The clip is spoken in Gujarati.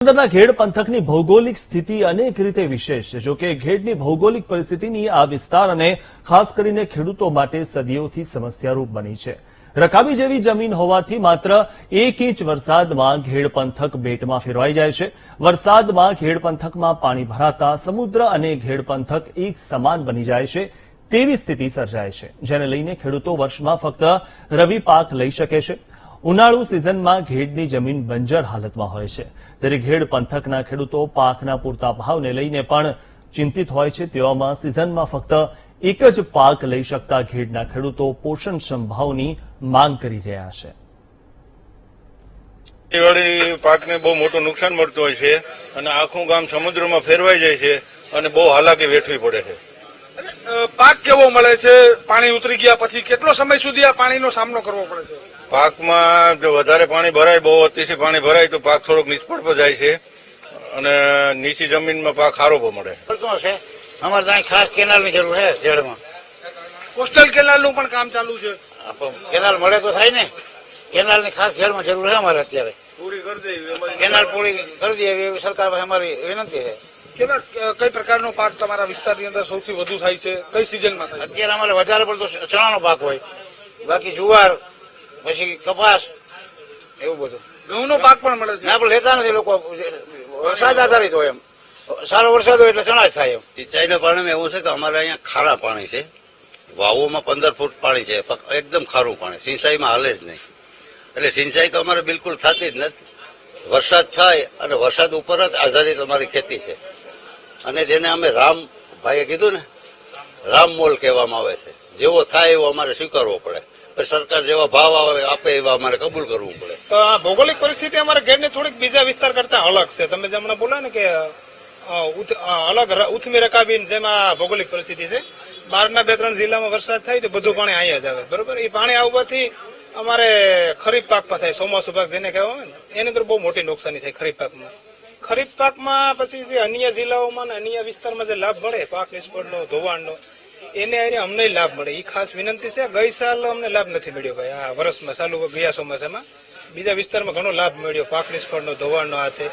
પોરબંદરના ઘેડ પંથકની ભૌગોલિક સ્થિતિ અનેક રીતે વિશેષ છે. જોકે ઘેડની ભૌગોલિક પરિસ્થિતિની આ વિસ્તાર અને ખાસ કરીને ખેડૂતો માટે સદીઓથી સમસ્યારૂપ બની છે. રકાબી જેવી જમીન હોવાથી માત્ર એક ઇંચ વરસાદમાં ઘેડ પંથક બેટમાં ફેરવાઈ જાય છે. વરસાદમાં ઘેડ પંથકમાં પાણી ભરાતા સમુદ્ર અને ઘેડ પંથક એક સમાન બની જાય છે. તેવી સ્થિતિ સર્જાય છે. જેને લઈને ખેડૂતો વર્ષમાં ફક્ત રવિ પાક લઈ શકે છે. ઉનાળુ સિઝનમાં ઘેડની જમીન બંજર હાલતમાં હોય છે. ત્યારે ઘેડ પંથકના ખેડૂતો પાકના પૂરતા ભાવને લઈને પણ ચિંતિત હોય છે. તેવામાં સિઝનમાં ફક્ત એક જ પાક લઈ શકતા ઘેડના ખેડૂતો પોષણક્ષમ ભાવની માંગ કરી રહ્યા છે. ખેતીવાડી પાકને બહુ મોટું નુકસાન મળતું હોય છે અને આખું ગામ સમુદ્રમાં ફેરવાઈ જાય છે અને બહુ હાલાકી વેઠવી પડે છે. પાક કેવો મળે છે? પાણી ઉતરી ગયા પછી કેટલો સમય સુધી આ પાણીનો સામનો કરવો પડે છે? પાકમાં જો વધારે પાણી ભરાય બહુ અતિશય પાણી ભરાય તો પાક થોડોક નિષ્ફળ પણ જાય છે અને નીચી જમીનમાં પાક સારો પણ મળે. છે. અમારે ત્યાં ખાસ કેનાલની જરૂર છે જળમાં કોસ્ટલ કેનાલનું પણ કામ ચાલુ છે. આ પણ કેનાલ મળે તો થાય ને. કેનાલની ખાસ જળમાં જરૂર છે અમારે અત્યારે. પૂરી કરી દેવી કેનાલ પૂરી કરી દેવી એવી સરકાર પાસે અમારી વિનંતી છે. કેવા કઈ પ્રકારનો પાક તમારા વિસ્તારની અંદર સૌથી વધુ થાય છે? કઈ સિઝનમાં થાય અત્યારે અમારે વધારે પડતો ચણાનો પાક હોય. બાકી જુવાર પછી કપાસ એવું બધું. ઘઉંનો પાક પણ મળે છે. ના પણ લેતા નથી લોકો. વરસાદ આધારિત હોય એમ. સારો વરસાદ હોય એટલે ચણા જ થાય એમ. સિંચાઈના પાણીમાં એવું છે કે અમારે અહીંયા ખારા પાણી છે. વાવોમાં પંદર ફૂટ પાણી છે. એકદમ ખારું પાણી. સિંચાઈમાં હાલે જ નહીં. એટલે સિંચાઈ તો અમારે બિલકુલ થતી જ નથી. વરસાદ થાય અને વરસાદ ઉપર જ આધારિત અમારી ખેતી છે. અને જેને અમે રામ ભાઈએ કીધું ને રામ મોલ કહેવામાં આવે છે. જેવો થાય એવો અમારે સ્વીકારવો પડે. સરકાર જેવા ભાવ આપે એવા અમારે કબૂલ કરવું પડે. તો આ ભૌગોલિક પરિસ્થિતિ અમારા ઘેરની થોડીક બીજા વિસ્તાર કરતા અલગ છે. તમે જે હમણાં બોલા ને કે અલગ ઉથમી રકાબીન જેમાં ભૌગોલિક પરિસ્થિતિ છે. બહારના બે ત્રણ જિલ્લામાં વરસાદ થાય તો બધું પાણી અહીંયા જ આવે. બરોબર? એ પાણી આવવાથી અમારે ખરીફ પાકમાં થાય. ચોમાસું પાક જેને કહેવાય ને, એની અંદર બહુ મોટી નુકસાની થાય ખરીફ પાકમાં. ખરીફ પાકમાં પછી જે અન્ય જિલ્લાઓમાં ને અન્ય વિસ્તારમાં જે લાભ મળે, પાક નિષ્ફળનો ધોવાણનો એને અરે અમને લાભ મળે. એ ખાસ વિનંતી છે. ગઈ સાલ અમને લાભ નથી મળ્યો ભાઈ. આ વર્ષમાં ચાલુ ગયા ચોમાસામાં. બીજા વિસ્તારમાં ઘણો લાભ મળ્યો. પાક નિષ્ફળનો, ધોવાણનો હાથે